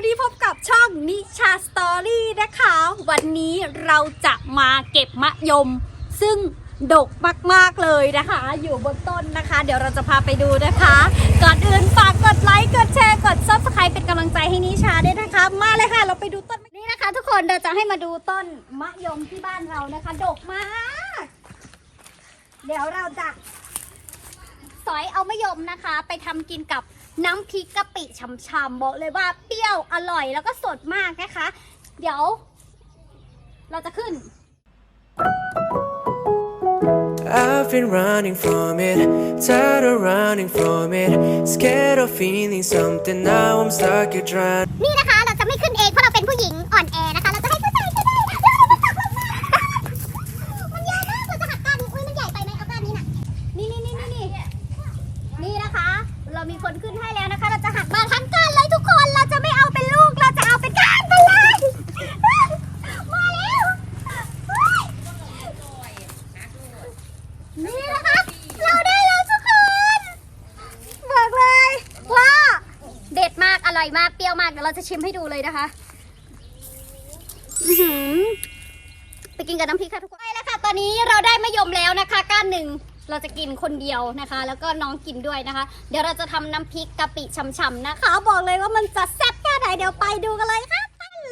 วันนี้พบกับช่องนิชาสตอรี่นะคะ วันนี้เราจะมาเก็บมะยม ซึ่งดกมากๆเลยนะคะ อยู่บนต้นนะคะ เดี๋ยวเราจะพาไปดูนะคะ ก่อนอื่นฝากกดไลค์กดแชร์กด subscribe เป็นกำลังใจให้นิชาด้วยนะคะ มาเลยค่ะ เราไปดูต้นนี่นะคะ ทุกคนเราจะให้มาดูต้นมะยมที่บ้านเรานะคะดกมาก เดี๋ยวเราจะสอยเอามะยมนะคะ ไปทำกินกับ น้ำพริกกะปิฉ่ำๆบอกเลยว่าเปรี้ยวอร่อยแล้วก็สดมากนะคะ เดี๋ยว เราจะขึ้น I've been running from it, tired of running from it, scared of feeling something. Now I'm stuck here drowning. นี่นะคะ เราจะไม่ขึ้นเองเพราะเราเป็นผู้หญิงอ่อนแอนะคะเราจะให้ผู้ชายขึ้นได้แล้วเราไม่ตักลงมามันยากมากเราจะหักก้านนี้อุ้ยมันใหญ่ไปไหมเอาก้านนี้น่ะ นี่นี่นี่นี่นี่นี่นะคะ เรามีคนขึ้นให้แล้วนะคะ เราจะหักมาทั้งก้านเลยทุกคน เราจะไม่เอาเป็นลูก เราจะเอาเป็นก้านไปเลย มาแล้วเฮ้ยนี่นะคะ เราได้แล้วทุกคน บอกเลยว่าเด็ดมาก อ ร่อยมากเปรี้ยวมากเดี๋ยวเราจะชิมให้ดูเลยนะคะอื้อหือไปกินกับน้ำพริกค่ะทุกคนไปแล้วค่ะ ตอนนี้เราได้มะยมแล้วนะคะ ก้านหนึ่งเราจะกินคนเดียวนะคะ แล้วก็น้องกินด้วยนะคะ เดี๋ยวเราจะทำน้ำพริกกะปิฉ่ำๆนะคะ บอกเลยว่ามันจะแซ่บแค่ไหนเดี๋ยวไปดูกันเลยค่ะ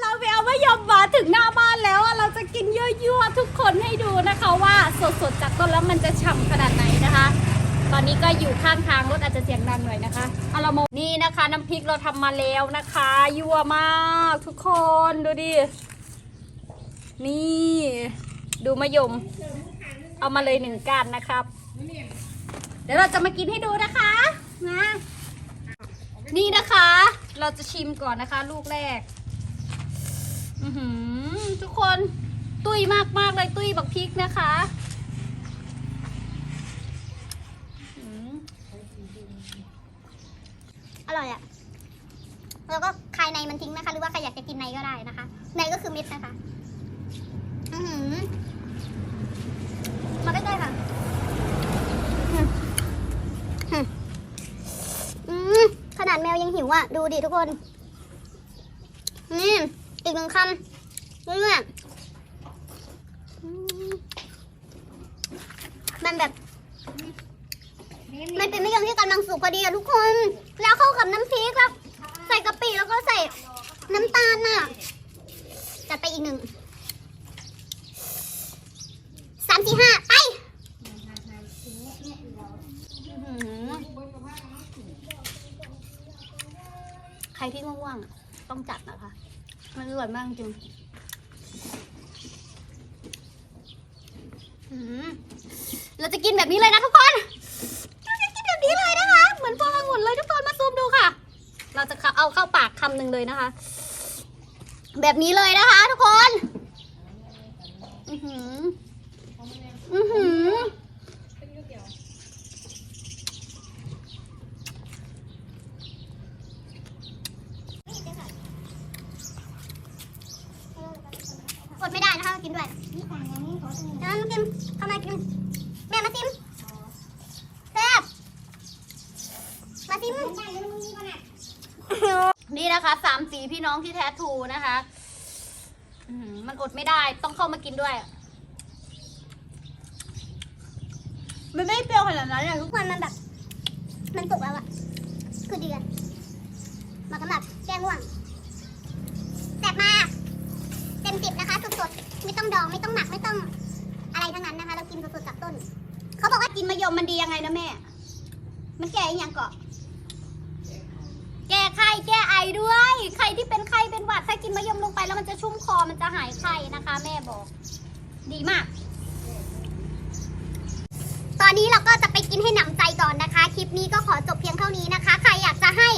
เราไปเอามะยมมาถึงหน้าบ้านแล้วอะเราจะกินยั่วๆทุกคนให้ดูนะคะว่าสดๆจากต้นแล้วมันจะฉ่ำขนาดไหนนะคะต อนนี้ก็อยู่ข้างทางรถอาจจะเสียงดังหน่อยนะคะเอาเรามนี่นะคะ น้ำพริกเราทำมาแล้วนะคะยั่วมากทุกคนดูดิ นี่ ดูมะยม เอามาเลยหนึ่งก้านนะครับ เดี๋ยวเราจะมากินให้ดูนะคะนะนี่นะคะ เราจะชิมก่อนนะคะ ลูกแรกทุกคนตุ้ยมากมากๆเลยตุ้ยบักพริกนะคะอืม อร่อยอะแล้วก็คายในมันทิ้งนะคะ หรือว่าใครอยากจะกินในก็ได้นะคะ ในก็คือเม็ดนะคะ อือหือมาใกล้ๆค่ะอืมขนาดแมวยังหิวอะ ดูดิทุกคน นี่ อีกหนึ่งคำเนื้ออืมมันแบบ มันเป็นมะยมที่กำลังสุกพอดีอะทุกคน แล้วเข้ากับน้ำพริกแล้วใส่กะปิแล้วก็ใส่น้ำตาลน่ะจัดไปอีกหนึ่งสามสี่ห้าไปใครที่ง่วงๆต้องจัดนะคะ มันอร่อยมากจริงเราจะกินแบบนี้เลยนะทุกคนำหนึ่งเลยนะคะ แบบนี้เลยนะคะ ทุกคน อือหือ อือหือดไม่ได้นะคะกินด้วยแล้วมากินเข้ามากิน แม่มาซิมแซ่บมาซิม นี่นะคะสามสีพี่น้องที่แท้ทรูนะคะอื้อหือมันอดไม่ได้ต้องเข้ามากินด้วย มันไม่ได้เปรี้ยวขนาดนั้นเลยทุกคนมันแบบ มันสุกแล้วอะคือดีอะมาสำหรับแก้ง่วงแซ่บมาก เต็มสิบนะคะสดๆไม่ต้องดองไม่ต้องหมักไม่ต้อง อะไรทั้งนั้นนะคะ เรากินสดๆจากต้น เขาบอกว่ากินมะยมมันดียังไงนะแม่ มันแก้ยังเกาะแก้ ไข้แก้ไอด้วย ใครที่เป็นไข้เป็นหวัดถ้ากินมะยมลงไปแล้วมันจะชุ่มคอมันจะหายไข้นะคะ แม่บอก ดีมาก ตอนนี้เราก็จะไปกินให้หนำใจก่อนนะคะ คลิปนี้ก็ขอจบเพียงเท่านี้นะคะ ใครอยากจะให้